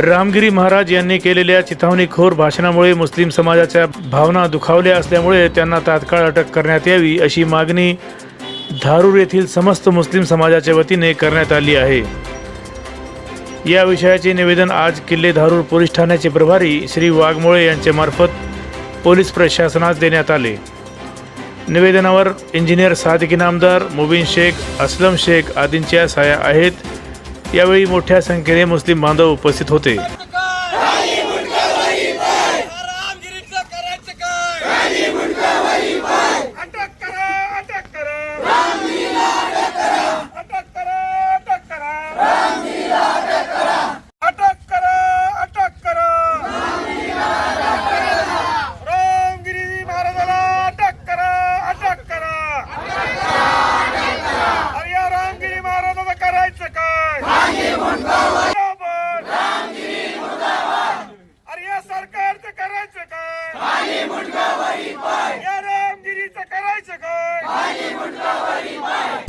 रामगिरी महाराज यांनी केलेल्या चिथावणीखोर भाषणामुळे मुस्लिम समाजाच्या भावना दुखावल्या असल्यामुळे त्यांना तात्काळ अटक करण्यात यावी अशी मागणी धारूर येथील समस्त मुस्लिम समाजाच्या वतीने करण्यात आली आहे. या विषयाचे निवेदन आज किल्ले धारूर पोलीस ठाण्याचे प्रभारी श्री वाघमोळे यांच्या मार्फत पोलीस प्रशासनास देण्यात आले. निवेदनावर इंजिनियर सादिक इनामदार मुबीन शेख असलम शेख आदींच्या साया आहेत. यावेळी मोठ्या संख्येने मुस्लिम बांधव उपस्थित होते. मुंडकावरी पाय. करायचं काय? पाणी मुंडकावरी पाय.